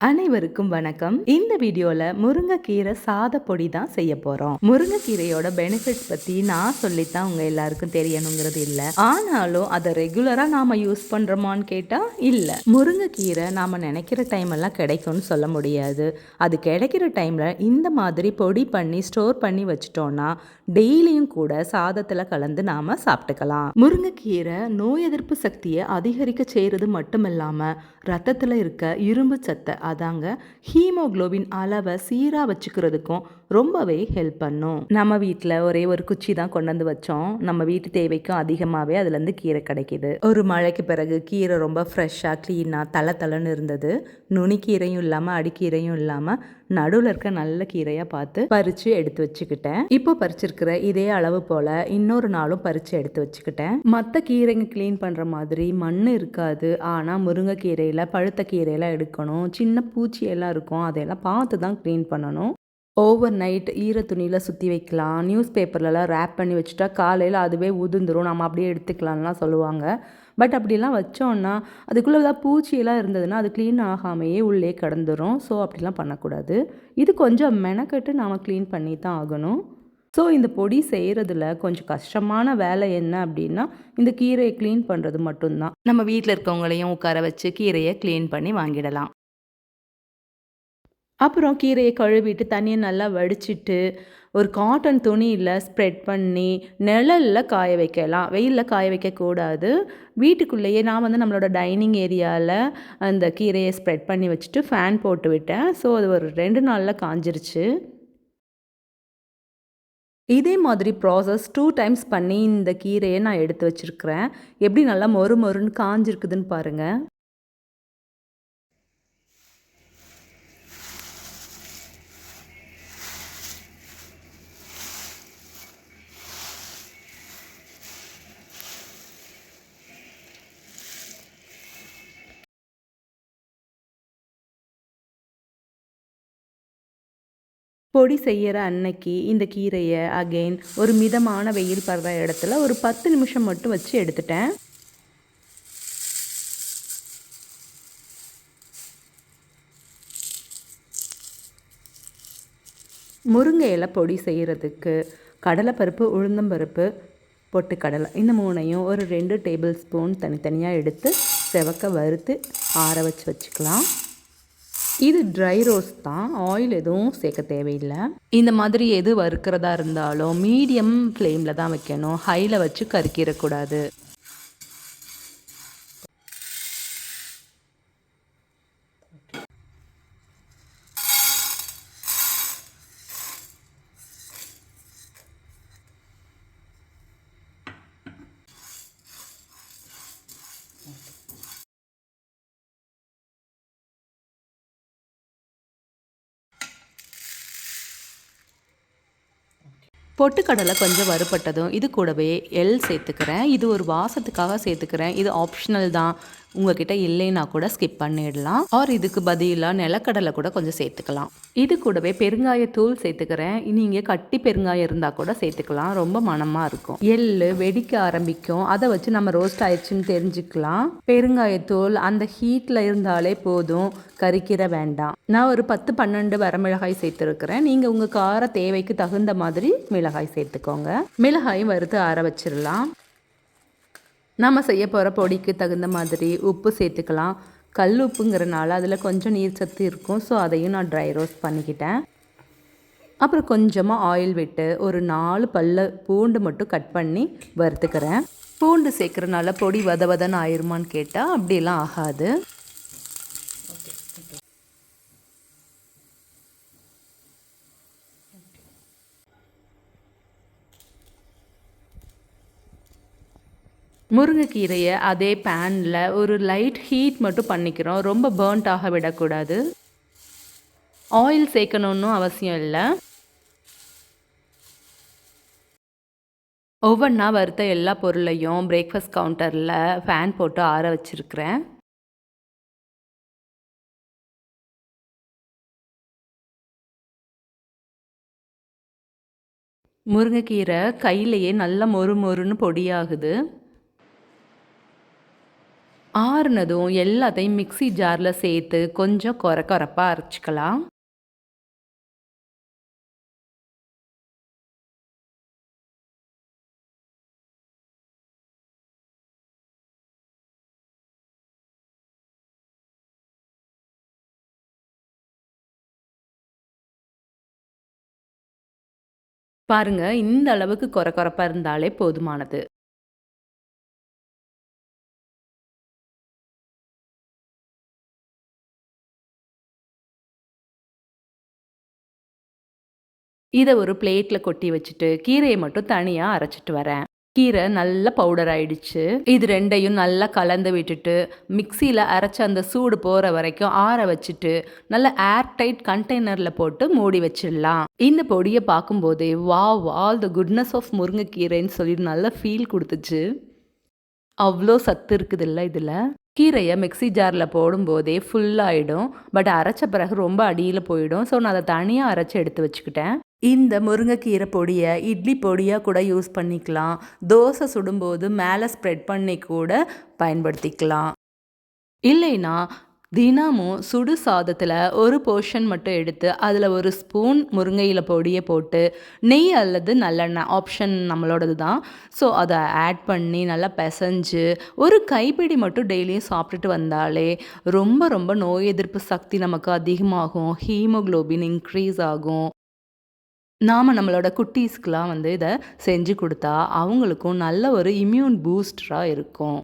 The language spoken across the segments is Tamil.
அனைவருக்கும் வணக்கம். இந்த வீடியோல முருங்கைக்கீரை சாத பொடி தான் செய்ய போறோம். முருங்கைக்கீரையோட பெனிஃபிட்ஸ் பத்தி நான் சொல்லித்தான் உங்க எல்லாருக்கும் தெரியணுங்கிறது இல்ல. ஆனாலும் அதை ரெகுலரா நாம யூஸ் பண்றோமான்னு கேட்டா இல்ல. முருங்கைக்கீரை நாம நினைக்கிற டைம் எல்லாம் கிடைக்கும்னு சொல்ல முடியாது. அது கிடைக்கிற டைம்ல இந்த மாதிரி பொடி பண்ணி ஸ்டோர் பண்ணி வச்சிட்டோம்னா டெய்லியும் கூட சாதத்துல கலந்து நாம சாப்பிட்டுக்கலாம். முருங்கைக்கீரை நோய் எதிர்ப்பு சக்தியை அதிகரிக்க செய்யறது மட்டும் இல்லாமல் ரத்தத்துல இருக்க இரும்பு சத்தை அதாங்க ஹீமோக்ளோபின் அளவை சீராக வச்சுக்கிறதுக்கும் ரொம்பவே ஹெல்ப் பண்ணும். நம்ம வீட்டில் ஒரே ஒரு குச்சி தான் கொண்டு வந்து வச்சோம். நம்ம வீட்டு தேவைக்கும் அதிகமாகவே அதுலேருந்து கீரை கிடைக்கிது. ஒரு மழைக்கு பிறகு கீரை ரொம்ப ஃப்ரெஷ்ஷாக க்ளீனாக தலை தலைன்னு இருந்தது. நுனிக்கீரையும் இல்லாமல் அடிக்கீரையும் இல்லாமல் நடுவில் இருக்க நல்ல கீரையாக பார்த்து பறித்து எடுத்து வச்சுக்கிட்டேன். இப்போ பறிச்சிருக்கிற இதே அளவு போல் இன்னொரு நாளும் பறித்து எடுத்து வச்சுக்கிட்டேன். மற்ற கீரைங்க க்ளீன் பண்ணுற மாதிரி மண் இருக்காது. ஆனால் முருங்கைக்கீரையில் பழுத்த கீரையெல்லாம் எடுக்கணும். சின்ன பூச்சியெல்லாம் இருக்கும். அதையெல்லாம் பார்த்து தான் க்ளீன் பண்ணணும். ஓவர் நைட் ஈர துணியில் சுற்றி வைக்கலாம். நியூஸ் பேப்பர்லலாம் ரேப் பண்ணி வச்சுட்டா காலையில் அதுவே உதிர்ந்துரும். நம்ம அப்படியே எடுத்துக்கலாம்லாம் சொல்லுவாங்க. பட் அப்படிலாம் வச்சோன்னா அதுக்குள்ளே ஏதாவது பூச்சியெல்லாம் இருந்ததுன்னா அது க்ளீன் ஆகாமையே உள்ளே கிடந்துரும். ஸோ அப்படிலாம் பண்ணக்கூடாது. இது கொஞ்சம் மெனக்கட்டு நாம் க்ளீன் பண்ணி தான் ஆகணும். ஸோ இந்த பொடி செய்கிறதுல கொஞ்சம் கஷ்டமான வேலை என்ன அப்படின்னா இந்த கீரையை க்ளீன் பண்ணுறது மட்டும்தான். நம்ம வீட்டில் இருக்கவங்களையும் உட்கார வச்சு கீரையை க்ளீன் பண்ணி வாங்கிடலாம். அப்புறம் கீரையை கழுவிட்டு தண்ணியை நல்லா வடிச்சிட்டு ஒரு காட்டன் துணியில் ஸ்ப்ரெட் பண்ணி நிழலில் காய வைக்கலாம். வெயிலில் காய வைக்கக்கூடாது வீட்டுக்குள்ளேயே நான் வந்து நம்மளோட டைனிங் ஏரியாவில் அந்த கீரையை ஸ்ப்ரெட் பண்ணி வச்சுட்டு ஃபேன் போட்டு விட்டேன். ஸோ அது ஒரு ரெண்டு நாளில் காஞ்சிருச்சு. இதே மாதிரி ப்ராசஸ் டூ டைம்ஸ் பண்ணி இந்த கீரையை நான் எடுத்து வச்சுருக்கிறேன். எப்படி நல்லா மொறு மொறுன்னு காஞ்சிருக்குதுன்னு பாருங்கள் பொடி செய்கிற அன்னைக்கு இந்த கீரையை அகெயின் ஒரு மிதமான வெயில் படுற இடத்துல ஒரு பத்து நிமிஷம் மட்டும் வச்சு எடுத்துட்டேன். முருங்கை இலை பொடி செய்கிறதுக்கு கடலைப்பருப்பு உளுந்தம்பருப்பு பொட்டுக்கடலை இந்த மூணையும் ஒரு ரெண்டு டேபிள் ஸ்பூன் தனித்தனியாக எடுத்து செவக்க வறுத்து ஆற வச்சு வச்சுக்கலாம். இது ட்ரை ரோஸ் தான். ஆயில் எதுவும் சேர்க்க தேவையில்லை. இந்த மாதிரி எது வறுக்கிறதா இருந்தாலும் மீடியம் ஃப்ளேமில் தான் வைக்கணும். ஹையில் வச்சு கருக்கிடக்கூடாது. பொட்டுக்கடலை கொஞ்சம் வறுப்பட்டதும் இது கூடவே எல் சேர்த்துக்கிறேன். இது ஒரு வாசத்துக்காக சேர்த்துக்கிறேன். இது ஆப்ஷனல் தான். உங்ககிட்ட இல்லைன்னா கூட ஸ்கிப் பண்ணிடலாம். ஆர் இதுக்கு பதிலாக நிலக்கடலை கூட கொஞ்சம் சேர்த்துக்கலாம். இது கூடவே பெருங்காயத்தூள் சேர்த்துக்கிறேன். நீங்கள் கட்டி பெருங்காயம் இருந்தால் கூட சேர்த்துக்கலாம். ரொம்ப மனமாக இருக்கும். எள்ளு வெடிக்க ஆரம்பிக்கும். அதை வச்சு நம்ம ரோஸ்ட் ஆயிடுச்சுன்னு தெரிஞ்சுக்கலாம். பெருங்காயத்தூள் அந்த ஹீட்டில் இருந்தாலே போதும். கறிக்கிற வேண்டாம். நான் ஒரு பத்து பன்னெண்டு வரமிளகாய் சேர்த்துருக்கிறேன். நீங்கள் உங்கள் கார தேவைக்கு தகுந்த மாதிரி மிளகாய் சேர்த்துக்கோங்க. மிளகாயும் வறுத்து ஆற வச்சிடலாம். நம்ம செய்ய போகிற பொடிக்கு தகுந்த மாதிரி உப்பு சேர்த்துக்கலாம். கல் உப்புங்கிறனால அதில் கொஞ்சம் நீர் சத்து இருக்கும். ஸோ அதையும் நான் ட்ரை ரோஸ்ட் பண்ணிக்கிட்டேன். அப்புறம் கொஞ்சமாக ஆயில் விட்டு ஒரு நாலு பல்ல பூண்டு மட்டும் கட் பண்ணி வறுத்துக்கிறேன். பூண்டு சேர்க்குறனால பொடி வத வதன்னு ஆயிருமான்னு கேட்டால் அப்படிலாம் ஆகாது. முருங்கைக்கீரையை அதே பேனில் ஒரு லைட் ஹீட் மட்டும் பண்ணிக்கிறோம். ரொம்ப பேர்ன்ட் ஆக விடக்கூடாது. ஆயில் சேர்க்கணுன்னு அவசியம் இல்லை. ஒவ்வொன்றா வறுத்த எல்லா பொருளையும் பிரேக்ஃபாஸ்ட் கவுண்டரில் ஃபேன் போட்டு ஆற வச்சுருக்கிறேன். முருங்கைக்கீரை கையிலையே நல்லா மொறு மொறுன்னு பொடியாகுது. ஆறுனதும் எல்லாத்தையும் மிக்ஸி ஜாரில் சேர்த்து கொஞ்சம் கொர கொரப்பாக அரைச்சிக்கலாம் பாருங்க இந்த அளவுக்கு குறை கொரப்பா இருந்தாலே போதுமானது. இதை ஒரு பிளேட்ல கொட்டி வச்சுட்டு, கீரையை மட்டும் தனியா அரைச்சிட்டு வரேன். கீரை நல்லா பவுடர் ஆயிடுச்சு. இது ரெண்டையும் நல்லா கலந்து விட்டுட்டு, மிக்சியில் அரைச்ச அந்த சூடு போகிற வரைக்கும் ஆற வச்சுட்டு, நல்ல ஏர் டைட் கண்டெய்னரில் போட்டு மூடி வச்சிடலாம். இந்த பொடியை பார்க்கும்போதே, wow! All the goodness of முருங்கைக்கீரைன்னு சொல்லிட்டு நல்ல ஃபீல் கொடுத்துச்சு அவ்வளோ சத்து இருக்குதுல்ல இதில் கீரையை மிக்ஸி ஜாரில் போடும்போதே ஃபுல்லாகிடும் பட் அரைச்ச பிறகு ரொம்ப அடியில் போயிடும். ஸோ நான் அதை தனியாக அரைச்சி எடுத்து வச்சுக்கிட்டேன். இந்த முருங்கைக்கீரை பொடியை இட்லி பொடியாக கூட யூஸ் பண்ணிக்கலாம். தோசை சுடும்போது மேலே ஸ்ப்ரெட் பண்ணி கூட பயன்படுத்திக்கலாம். இல்லைன்னா, தினமும் சுடு சாதத்தில் ஒரு போர்ஷன் மட்டும் எடுத்து, அதில் ஒரு ஸ்பூன் முருங்கையில் பொடியை போட்டு, நெய் அல்லது நல்லெண்ணெய் ஆப்ஷன் நம்மளோடது தான். ஸோ அதை ஆட் பண்ணி நல்லா பெசஞ்சு, ஒரு கைப்பிடி மட்டும் டெய்லியும் சாப்பிட்டுட்டு வந்தாலே, ரொம்ப ரொம்ப நோய் எதிர்ப்பு சக்தி நமக்கு அதிகமாகும். ஹீமோகுளோபின் இன்க்ரீஸ் ஆகும். நாம் நம்மளோட குட்டீஸ்க்குலாம் வந்து இதை செஞ்சு கொடுத்தா அவங்களுக்கும் நல்ல ஒரு இம்யூன் பூஸ்டராக இருக்கும்.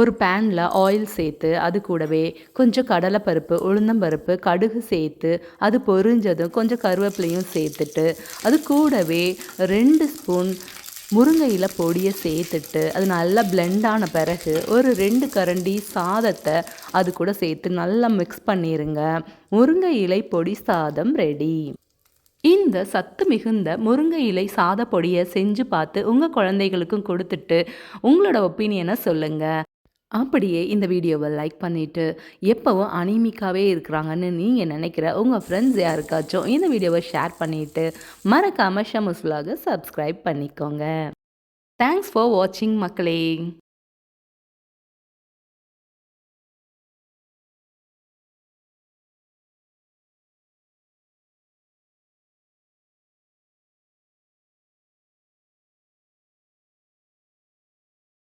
ஒரு பேனில் ஆயில் சேர்த்து, அது கூடவே கொஞ்சம் கடலைப்பருப்பு, உளுந்தம்பருப்பு, கடுகு சேர்த்து, அது பொரிஞ்சதும் கொஞ்சம் கருவேப்பிலையும் சேர்த்துட்டு, அது கூடவே ரெண்டு ஸ்பூன் முருங்கை பொடியை சேர்த்துட்டு, அது நல்லா பிளெண்டான பிறகு, ஒரு ரெண்டு கரண்டி சாதத்தை அது கூட சேர்த்து நல்லா மிக்ஸ் பண்ணிடுங்க முருங்கை இலை பொடி சாதம் ரெடி. இந்த சத்து மிகுந்த முருங்கை இலை சாத பொடியை செஞ்சு பார்த்து, உங்கள் குழந்தைகளுக்கும் கொடுத்துட்டு உங்களோட ஒப்பீனியனை சொல்லுங்கள் அப்படியே இந்த வீடியோவை லைக் பண்ணிவிட்டு எப்போவும் அனிமிக்காவே இருக்கிறாங்கன்னு நீங்கள் நினைக்கிற உங்கள் ஃப்ரெண்ட்ஸ் யாருக்காச்சும் இந்த வீடியோவை ஷேர் பண்ணிவிட்டு மறக்காமல் ஷமுஸ்லாக சப்ஸ்கிரைப் பண்ணிக்கோங்க. தேங்க்ஸ் ஃபார் வாட்சிங் மக்களே!